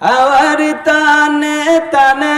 Hour তানে তানে।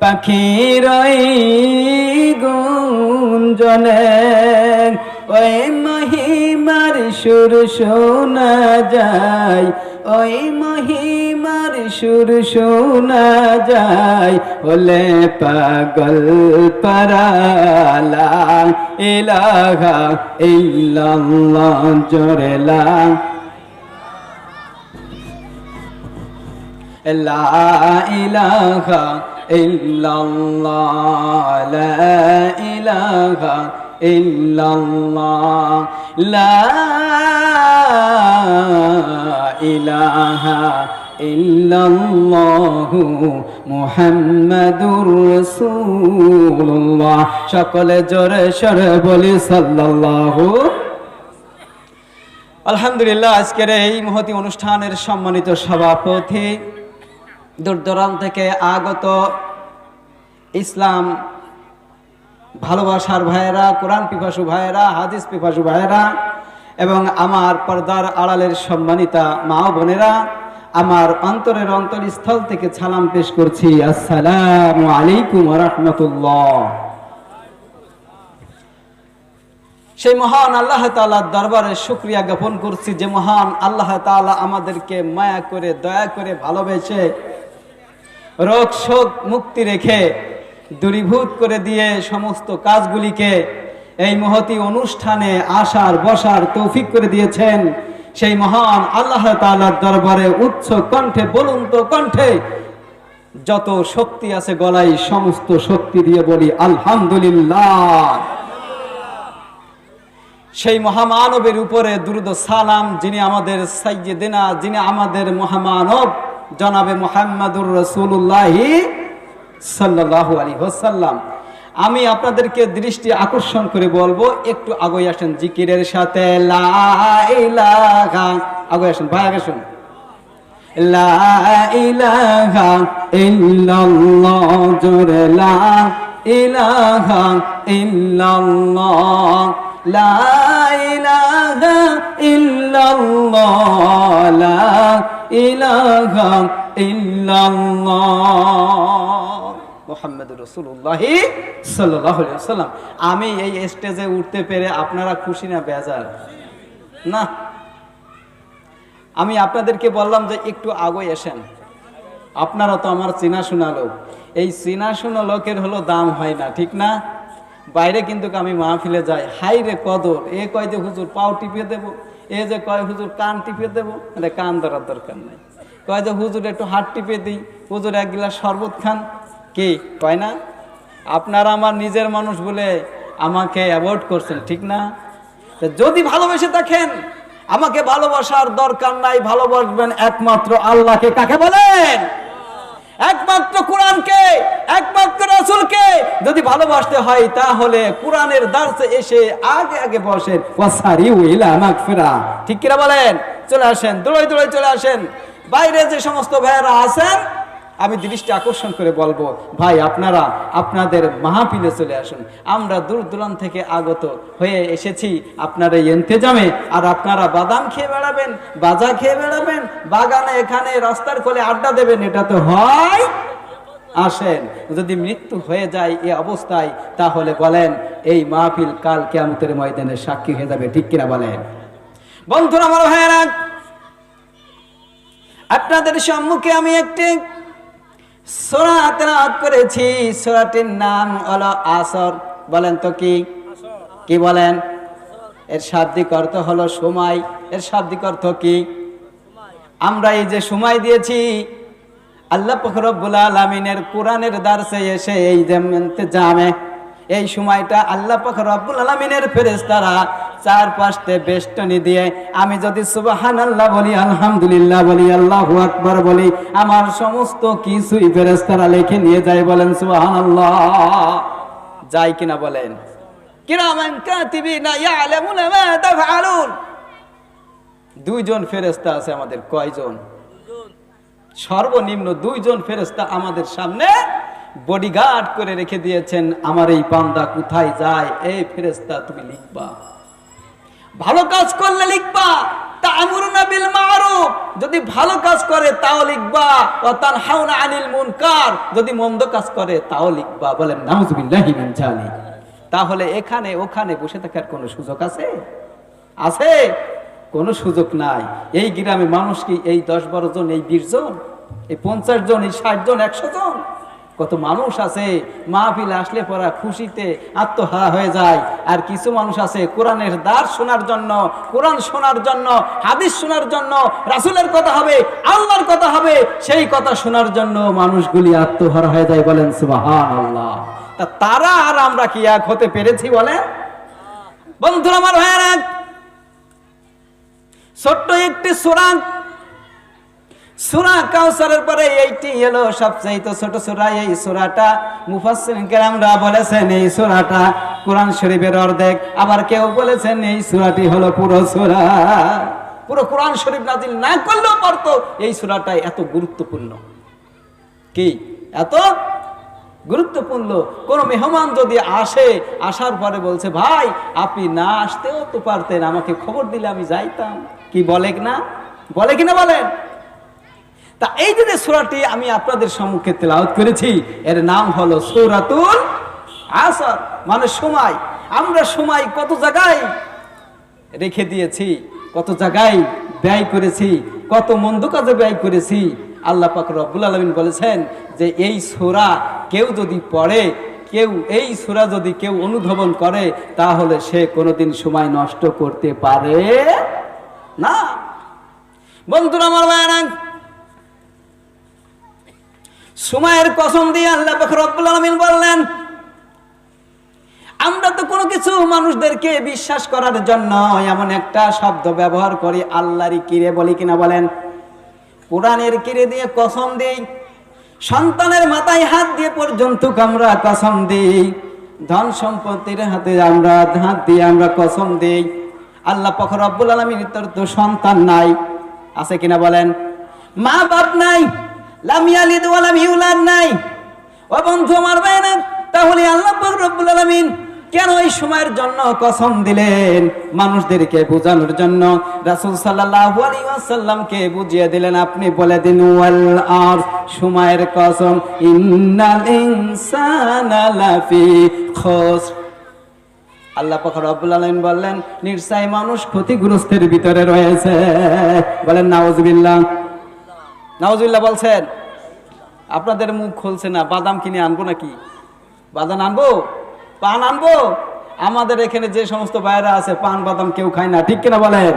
পাখির ওই গুঞ্জনে ওই মহিমার সুর শোনা যায় ওই মহিমার সুর শোনা যায়, ওলে পাগল পরালা ইলাহা ইল্লাল্লাহ জোরেলা লা ইলাহা ইল্লাল্লাহ, লা ইলাহা ইল্লাল্লাহ, লা ইলাহা সকলে জোরে সরে বলি সাল্লাল্লাহু। আলহামদুলিল্লাহ, আজকের এই মহতি অনুষ্ঠানের সম্মানিত সভাপতি দূর দূরান্ত থেকে আগত ইসলাম ভালোবাসার ভাইয়েরা, কোরআন পিপাসু ভাইয়েরা, হাদিস পিপাসু ভাইয়েরা, এবং আমার পর্দার আড়ালের সম্মানিতা মা বোনেরা আমার অন্তরের অন্তরস্থল থেকে সালাম পেশ করছি। আসসালাম আলাইকুম রহমতুল্লাহ। সেই মহান আল্লাহ তালার দরবারে শুক্রিয়া জ্ঞাপন করছি যে মহান আল্লাহ তাআলা আমাদেরকে মায়া করে, দয়া করে ভালোবেসে রোগ শোক মুক্তি রেখে দূরীভূত করে দিয়ে সমস্ত কাজগুলিকে এই মহতি অনুষ্ঠানে আসার, বসার তৌফিক করে দিয়েছেন। সেই মহান আল্লাহ তাআলার দরবারে উচ্চ কণ্ঠে বলুন তো কণ্ঠে যত শক্তি আছে গলায়, সমস্ত শক্তি দিয়ে বলি, আলহামদুলিল্লাহ। সেই মহামানবের উপরে দুরুদ সালাম, যিনি আমাদের সাইয়েদিনা, যিনি আমাদের মহামানব, জনাবে মোহাম্মদুর রসুল্লাহি সাল্লাহু আলী হোসাল্লাম আমি আপনাদেরকে দৃষ্টি আকর্ষণ করে বলব, একটু আগে আসেন জিকিরের সাথে আগে আসেন, ভাই, আগে শুন জোরে ইলাহা ইলাহা ইল্লাল্লাহ। রসুল্লাহি সাল্লাম আমি এই স্টেজে উঠতে পেরে আপনারা খুশি না বেজার? না। আমি আপনাদেরকে বললাম যে একটু আগে এসেন আপনারা তো আমার চেনা শোনা লোক। এই চেনা শোনা লোকের হলো দাম হয় না, ঠিক না? বাইরে কিন্তু আমি মাহফিলে যাই। হাই রে কদর! এ কয় যে হুজুর পাও টিপে দেবো? এ যে কয় হুজুর কান টিপে দেবো? কান ধরার দরকার নাই। কয় যে হুজুর একটু হাত টিপে দিই। হুজুর এক গিলাস শরবত খান। কি? কয় না? আপনারা আমার নিজের মানুষ বলে আমাকে অ্যাভয়েড করছেন, ঠিক না? যদি ভালোবেসে থাকেন, আমাকে ভালোবাসার দরকার নাই, ভালোবাসবেন একমাত্র আল্লাহকে। কাকে বলেন? একমাত্র কোরআনকে, একমাত্র রাসূলকে। যদি ভালোবাসতে হয়, তাহলে কোরআনের দার্সে এসে আগে আগে বসেন, ওয়াসারিউ ইলা মাগফিরা। ঠিক কিনা বলেন? চলে আসেন দৌড়াই দৌড়াই চলে আসেন। বাইরে যে সমস্ত ভাইয়েরা আছেন আমি দৃষ্টি আকর্ষণ করে বলব, ভাই আপনারা আপনাদের মাহফিলে চলে আসুন। আমরা দূর দূরান্ত থেকে আগত হয়ে এসেছি আপনার এই এন্তেজামে আর আপনারা বাদাম খেয়ে বেড়াবেন, বাজা খেয়ে বেড়াবেন, বাগানে এখানে রাস্তার কোলে আড্ডা দেবেন, এটা তো হয়। আসেন, যদি মৃত্যু হয়ে যায় এই অবস্থায়, তাহলে বলেন, এই মাহফিল কাল কেয়ামতের ময়দানে সাক্ষী হয়ে যাবে, ঠিক কিনা বলেন? বন্ধুরা, আমার ভাইয়েরা, আপনাদের সম্মুখে আমি একটি সোরা করেছি, সোরাটির নাম হলো আসর। বলেন তো কি? কি বলেন? এর শাব্দিক অর্থ হলো সময়। এর শাব্দিক অর্থ কি? আমরা এই যে সময় দিয়েছি, আল্লাহ ফখরবুল আলমিনের কোরআনের দার্সে এসে এই যে জামে এই সময়টা আল্লাহ পাক রব্বুল আলমিনের ফেরেস্তারা চার পাঁচটে বেষ্টনী দিয়ে আমি যদি সুবাহান আল্লাহ বলি আলহামদুলিল্লাহ বলি আল্লাহ আকবর বলি আমার সমস্ত কিছুই ফেরেস্তারা লিখে নিয়ে যায় বলেন সুবাহান আল্লাহ যাই কিনা বলেন? কিরামান কাতিবিনা ইয়ালামুনা মা তাফআলুন। দুইজন ফেরেস্তা আছে আমাদের কয়জন? সর্বনিম্ন দুইজন ফেরেস্তা আমাদের সামনে বডিগার্ড করে রেখে দিয়েছেন, আমার এই বান্দা কোথায় যায়? এই ফেরেস্তা তুমি লিখবা। ভালো কাজ করলে লিখবা। তা'মুরুনা বিল যদি ভালো কাজ করে, তাও লিখবা। ওয়া তানহাউনা আনিল যদি মন্দ কাজ করে, তাও লিখবা। বলেন মিন তাহলে এখানে, ওখানে বসে থাকার কোনো সুযোগ আছে? আছে, কোনো সুযোগ নাই। এই গ্রামে মানুষ কি এই দশ বারো জন, এই বিশ জন, এই পঞ্চাশ জন, এই ষাট জন, একশো জন? কত মানুষ আছে, মাহফিল আসলে পরা খুশিতে আত্মহারা হয়ে যায়। আর কিছু মানুষ আছে কোরআনের দ্বার শোনার জন্য, কোরআন শোনার জন্য, হাদিস শোনার জন্য, রাসুলের কথা হবে, আল্লাহর কথা হবে, সেই কথা শোনার জন্য মানুষগুলি আত্মহারা হয়ে যায় বলেন সুবাহান আল্লাহ তা তারা আর আমরা কি এক হতে পেরেছি বলেন? বন্ধুরা, আমার ভাইয়েরা, ছোট্ট একটি সুরান সুরা কাউসারের পরে এইটি হলো সবচাইতে ছোট সুরা, এই সুরাটা বলেছেন এই সুরাটা কোরআন শরীফের অর্ধেক। আবার কেউ বলেছেন এই সুরাটি হলো পুরো সুরা। পুরো কোরআন শরীফ নাজিল না করলেও পারতো, এই এত গুরুত্বপূর্ণ। কি? এত গুরুত্বপূর্ণ। কোন মেহমান যদি আসে, আসার পরে বলছে, ভাই, আপনি না আসতেও তো পারতেন, আমাকে খবর দিলে আমি যাইতাম। কি বলে না বলে কিনা বলেন? তা এই যে সুরাটি আমি আপনাদের সম্মুখে তেলাওয়াত করেছি। এর নাম হলো সৌরাতুল আসর। মানে সময়। আমরা সময় কত জায়গায় রেখে দিয়েছি, কত জায়গায় ব্যয় করেছি, কত মন্দ কাজে ব্যয় করেছি। আল্লাহ পাক রব্বুল আলমিন বলেছেন যে এই সোরা কেউ যদি পড়ে, কেউ এই সোরা যদি কেউ অনুধাবন করে, তাহলে সে কোনোদিন সময় নষ্ট করতে পারে না। বন্ধুরা, আমার ভাইয়ারা সময়ের কসম দিয়ে আল্লাহ রব্বুল আলামিন বললেন, আমরা তো কোনো কিছু মানুষদেরকে বিশ্বাস করার জন্য এমন একটা শব্দ ব্যবহার করি, আল্লাহরই কিরে বলি কিনা বলেন। কোরআনের কিরে দিয়ে কসম দিই, সন্তানের মাথায় হাত দিয়ে পর্যন্ত আমরা কসম দিই, ধন সম্পত্তির হাতে আমরা, হাত দিয়ে আমরা কসম দিই। আল্লাহ পাক রব্বুল আলামিনের তোর তো সন্তান নাই, আছে কিনা বলেন? মা বাপ নাই লাম ইয়ালিদ ওয়া ইউলাদ তাহলে আল্লাহ রব্বুল আলামিন কেন এই সময়ের জন্য কসম দিলেন? মানুষদেরকে বোঝানোর জন্য রাসূল আলাইহি বুঝিয়ে দিলেন, আপনি বলে দিন সময়ের কসম, ইন্নাল ইনসানা আল্লাহ পাখর রব্বুল আলামিন বললেন নির্সাই মানুষ ক্ষতিগ্রস্তের ভিতরে রয়েছে। বলেন, নাউজুবিল্লাহ। নাউজুবিল্লাহ বলছেন, আপনাদের মুখ খুলছে না, বাদাম কিনে আনব নাকি? বাদাম আনব? পান আনব? আমাদের এখানে যে সমস্ত ভাইয়েরা আছে, পান বাদাম কেউ খায় না, ঠিক কিনা বলেন?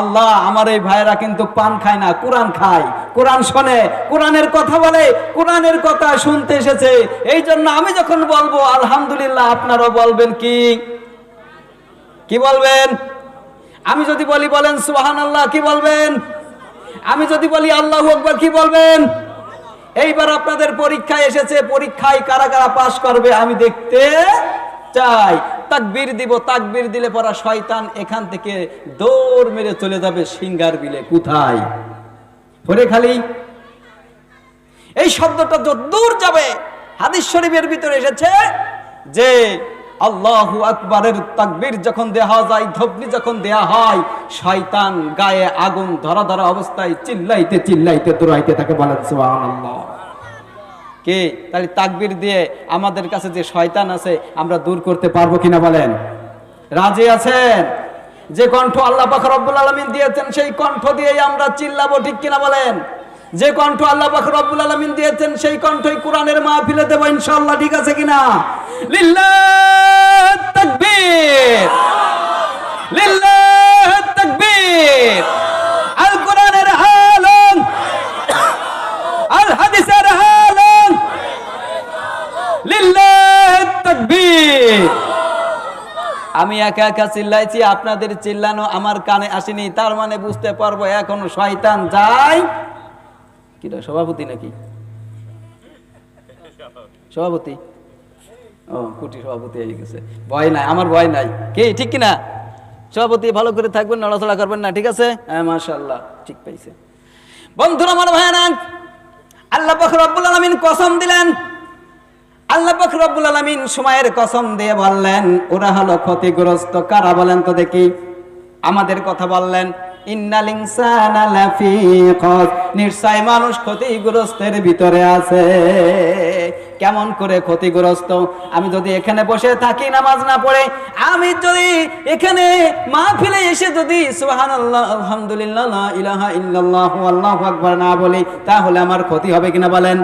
আল্লাহ আমার এই ভাইয়েরা কিন্তু পান খায় না, কোরআন খায়। কোরআন শোনে, কোরআনের কথা বলে, কোরআনের কথা শুনতে এসেছে। এই জন্য আমি যখন বলব, আলহামদুলিল্লাহ আপনারাও বলবেন কি? কি বলবেন? আমি যদি বলি বলেন সুহান আল্লাহ কি বলবেন? আমি যদি বলি আল্লাহ আকবর, কি বলবেন? এইবার আপনাদের পরীক্ষায় এসেছে, পরীক্ষায় কারা কারা পাশ করবে আমি দেখতে চাই। তাকবীর দিব, তাকবীর দিলে পরা শয়তান এখান থেকে দৌড় মেরে চলে যাবে সিঙ্গার বিলে, কোথায়? পরে খালি। এই শব্দটা যত দূর যাবে, হাদিস শরীফের ভিতরে এসেছে যে আল্লাহু আকবরের তাকবীর যখন দেওয়া যায়, ধবনি যখন দেয়া হয়, শয়তান গায়ে আগুন ধরা ধরা অবস্থায় চিল্লাইতে চিল্লাইতে দৌড়াইতে থাকে, বলেন সুবহানাল্লাহ। কে? তাহলে তাকবীর দিয়ে আমাদের কাছে যে শয়তান আছে, আমরা দূর করতে পারব কিনা বলেন? রাজি আছেন? যে কণ্ঠ আল্লাহ পাক রব্বুল আলামিন দিয়েছেন, সেই কণ্ঠ দিয়েই আমরা চিল্লাবো ঠিক কিনা বলেন? যে কণ্ঠ আল্লাহ রব্বুল আলামিন দিয়েছেন, সেই কণ্ঠই কোরআনের মাহফিলে দেব ইনশাআল্লাহ, ঠিক আছে কিনা? লিল্লাহ তাকবীর। লিল্লাহ তাকবীর। আল কোরআনের আলম আল হাদিসের আলম লিল্লাহ তাকবীর। আমি একা একা চিল্লাইছি, আপনাদের চিল্লানো আমার কানে আসেনি, তার মানে বুঝতে পারব এখনও শয়তান যায় কিটা সভাপতি নাকি? সভাপতি? ও কুটি সভাপতি হয়ে গেছে। ভয় নাই, আমার ভয় নাই। কি, ঠিক কিনা? সভাপতি, ভালো করে থাকবেন, নড়াচড়া করবেন না, ঠিক আছে? হ্যাঁ মাশাল্লাহ ঠিক পাইছে। বন্ধুরা, আমার আল্লাহ কসম দিলেন। আল্লাহ পাক রব্বুল আলামিন সময়ের কসম দিয়ে বললেন, ওরা হলো ক্ষতিগ্রস্ত। কারা বলেন তো দেখি। আমাদের কথা বললেন। নিশ্চয় মানুষ ক্ষতিগ্রস্তের ভিতরে আছে। কেমন করে ক্ষতিগ্রস্ত? আমি যদি এখানে বসে থাকি নামাজ না পড়ে, আমি যদি এখানে মাহফিলে এসে যদি আলহামদুলিল্লাহ ইলাহা ইল্লাল্লাহু, আল্লাহু না বলি, তাহলে আমার ক্ষতি হবে কিনা বলেন?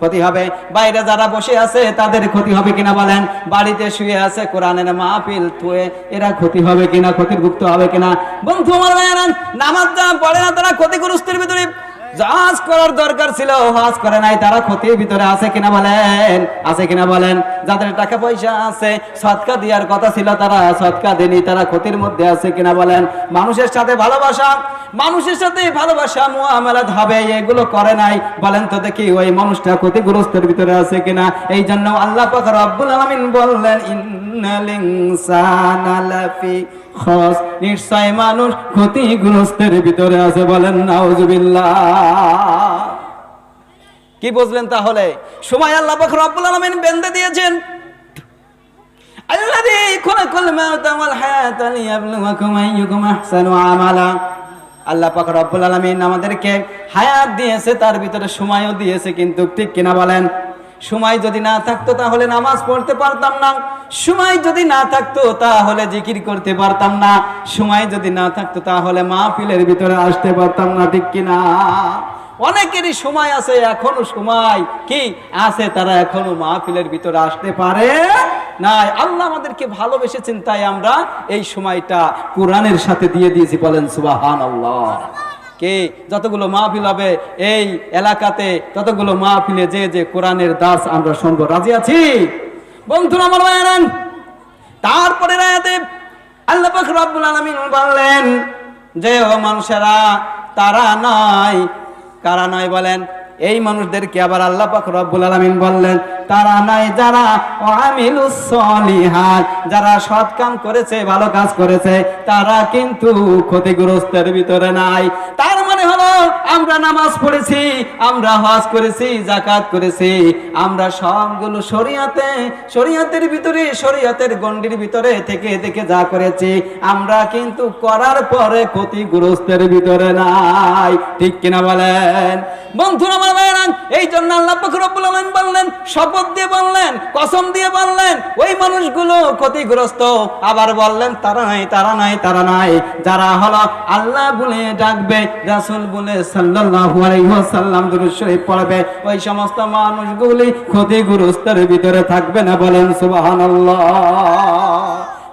ক্ষতি হবে। বাইরে যারা বসে আছে, তাদের ক্ষতি হবে কিনা বলেন? বাড়িতে শুয়ে আছে, কোরআনের মাহফিল থুয়ে এরা ক্ষতি হবে কিনা, ক্ষতিভুক্ত হবে কিনা? বন্ধু, আমার নামাজ পড়ে না, তারা ক্ষতিগ্রস্তের ভিতরে জাজ করার দরকার ছিল, হাজ করে নাই, তারা ক্ষতির ভিতরে আছে কিনা বলেন? আছে কিনা বলেন? যাদের টাকা পয়সা আছে, সৎকা দেওয়ার কথা ছিল তারা, সৎকা দেনি তারা ক্ষতির মধ্যে আছে কিনা বলেন? মানুষের সাথে ভালোবাসা, মানুষের সাথে ভালোবাসা মুআমালাত হবে, এগুলো করে নাই। বলেন তো দেখি, ওই মানুষটা ক্ষতিগ্রস্তের ভিতরে আছে কিনা? এই জন্য আল্লাহ পাক রব্বুল আলামিন বললেন, ইন্নাল ইনসানা খস নিশ্চয় মানুষ ক্ষতিগ্রস্তের ভিতরে আছে বলেন, নাউজুবিল্লাহ। কি বুঝলেন তাহলে? সময় আল্লাহ পাক রব্বুল আলামিন বেঁধে দিয়েছেন। আল্লাযী খালাকাল মাউতা ওয়াল হায়াতা আমালা। আল্লাহ আমাদেরকে হায়াত দিয়েছে, তার ভিতরে সময়ও দিয়েছে, কিন্তু ঠিক কিনা বলেন? সময় যদি না থাকতো তাহলে নামাজ পড়তে পারতাম না। সময় যদি না থাকতো তাহলে জিকির করতে পারতাম না। সময় যদি না থাকতো তাহলে মাহফিলের ভিতরে আসতে পারতাম না, ঠিক কিনা অনেকেরই সময় আছে, এখনও সময় কি আছে তারা এখনও মাহফিলের ভিতরে আসতে পারে নাই। আল্লাহ আমাদেরকে ভালোবেসে চিন্তায় আমরা এই সময়টা কোরআনের সাথে দিয়ে দিয়েছি, বলেন সুবাহান আল্লাহ কে? যতগুলো মাহফিল হবে এই এলাকাতে ততগুলো মাহফিলে যে যে কোরআনের দাস আমরা শুনব। রাজি আছি? বন্ধুরা, আমার তারপরে রায়াতে আল্লাহ রব্বুল আলামিন বললেন, যে ও মানুষেরা, তারা নয়। কারা নয় বলেন? এই মানুষদেরকে আবার আল্লাহ পাক রব্বুল আলামিন বললেন, তারা নাই যারা সলিহাত, যারা সৎ কাম করেছে, ভালো কাজ করেছে, তারা কিন্তু ক্ষতিগ্রস্তের ভিতরে নাই। তার আমরা নামাজ পড়েছি, আমরা হজ করেছি জাকাত করেছি। আমরা সবগুলো শরিয়াতে, শরিয়াতের ভিতরে, শরিয়াতের গণ্ডির ভিতরে থেকে থেকে যা করেছি, আমরা কিন্তু করার পরে ক্ষতিগ্রস্তের ভিতরে নাই। ঠিক কিনা বলেন? বন্ধুরা এই জন্য আল্লাহ বললেন, শপথ দিয়ে বললেন, কসম দিয়ে বললেন, ওই মানুষগুলো ক্ষতিগ্রস্ত। আবার বললেন, তারা নাই তারা নাই তারা নাই। যারা হলো আল্লাহ বলে ডাকবে, রাসূল বলে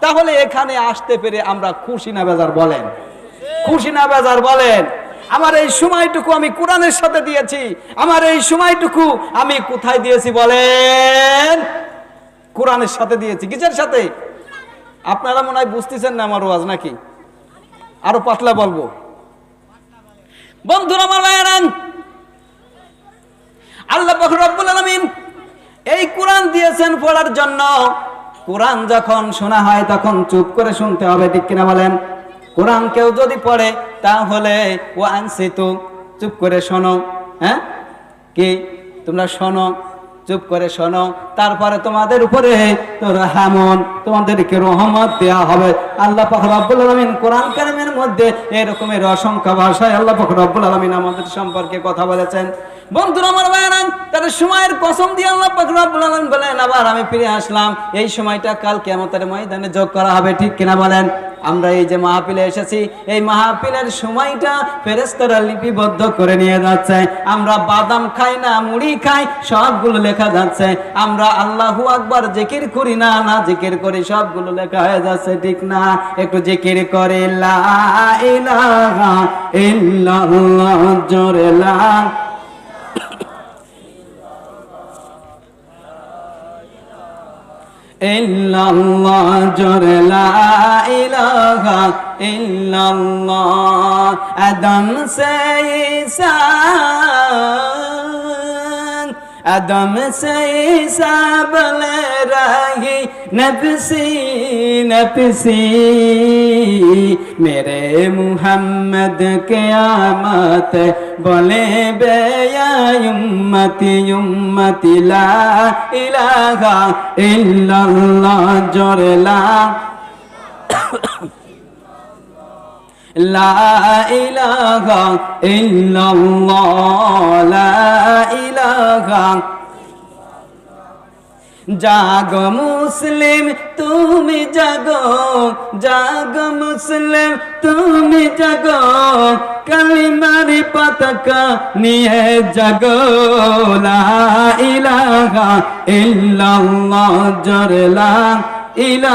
তাহলে এখানে আসতে পেরে আমরা খুশি না বেজার বলেন? খুশি না বেজার বলেন? আমার এই সময়টুকু আমি কোরআনের সাথে দিয়েছি। আমার এই সময়টুকু আমি কোথায় দিয়েছি বলেন? কোরআনের সাথে দিয়েছি। কিসের সাথে? আপনারা মনে হয় বুঝতেছেন না আমার ওয়াজ নাকি? আরও পাতলা বলব। বন্ধুরা আমার ভাইয়েরান আল্লাহ রব্বুল আলামিন এই কোরআন দিয়েছেন পড়ার জন্য। কোরআন যখন শোনা হয়, তখন চুপ করে শুনতে হবে, ঠিক কিনা বলেন? কোরআন কেউ যদি পড়ে, তাহলে ও আনসিতু, চুপ করে শোনো। হ্যাঁ? কি? তোমরা শোনো। চুপ করে শোনো। তারপরে তোমাদের উপরে তোরা তোমাদেরকে রহমত দেয়া হবে। আল্লাহ পাক রব্বুল আলামিন কোরআন কারিমের মধ্যে এরকমের অসংখ্য ভাষায় আল্লাহ পাক রব্বুল আলামিন আমাদের সম্পর্কে কথা বলেছেন। আমার ভাইয়েরা তাদের সময়ের কসম দিয়ে আল্লাহ বলেন, আবার আমি ফিরে আসলাম। এই সময়টা কাল কিয়ামতের ময়দানে যোগ করা হবে, ঠিক কিনা বলেন? আমরা এই যে এসেছি, এই সময়টা ফেরেস্তারা লিপিবদ্ধ করে নিয়ে যাচ্ছে। আমরা বাদাম খাই না, মুড়ি খাই, সবগুলো লেখা যাচ্ছে। আমরা আল্লাহু আকবার জিকির করি না না জিকির করি, সবগুলো লেখা হয়ে যাচ্ছে, ঠিক না? একটু জিকির করে, লা ইলাহা ইল্লাল্লাহ, জোরে লা ইল্লাল্লাহ জোরে লা ইলাহা ইল্লাল্লাহ আদম সে ঈসা। আদম সে সাবল রাহি, নফসি নফসি। মেরে মুহাম্মদ কেয়ামত বলে বেয়া উম্মতি উম্মতি লা ইলাহা ইল্লাল্লাহ, জরে লা। লা ইলাহা ইল্লাল্লাহ, লা ইলাহা। জাগো মুসলিম, তুমি জাগো জাগো মুসলিম, তুমি জাগো। কালিমার পতাকা নিয়ে জাগো। লা ইলাহা ইল্লাল্লাহ জরলা লা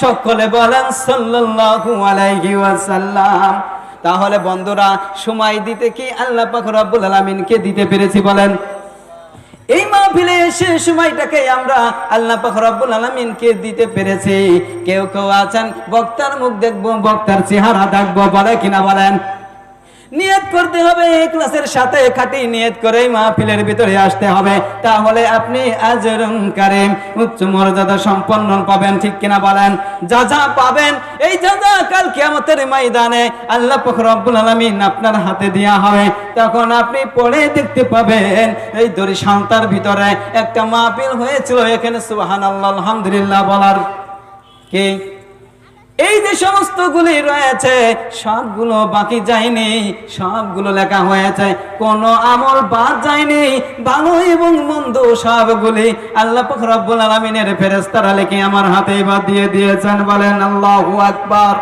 সকলে বলেন সাল্লাল্লাহু আলাইহি ওয়াসাল্লাম। তাহলে বন্ধুরা, সময় দিতে কি আল্লাহ পাক রব্বুল আলামিনকে দিতে পেরেছি বলেন? এই মাহফিলে এসে সময়টাকে আমরা আল্লাহ রব্বুল আলামিনকে দিতে পেরেছি? কেউ কেউ আছেন, বক্তার মুখ দেখব, বক্তার চেহারা দেখব, বলে কিনা বলেন? নিয়ত করতে হবে, এই ক্লাসের সাথে খাটি নিয়ত করে মাহফিলের ভিতরে আসতে হবে। তাহলে আপনি আজরুম কারিম, উচ্চ মর্যাদা সম্পন্ন পাবেন, ঠিক কিনা বলেন? যা যা পাবেন, এই যা যা কাল কিয়ামতের ময়দানে আল্লাহ রব্বুল আলামিন আপনার হাতে দেয়া হবে। তখন আপনি পড়ে দেখতে পাবেন, এই দড়ি শান্তার ভিতরে একটা মাহফিল হয়েছিল, এখানে সুবহানাল্লাহ, আলহামদুলিল্লাহ বলার কি? এই যে সমস্ত গুলি রয়েছে, সবগুলো বাকি যায়নি, সবগুলো লেখা হয়েছে। কোন আমল বাদ যায়নি, ভালো এবং মন্দ সবগুলি আল্লাহ ফখরাবুল আলমিনের ফেরেস্তারা লেখে আমার হাতে বাদ দিয়ে দিয়েছেন। বলেন, আল্লাহ আকবার।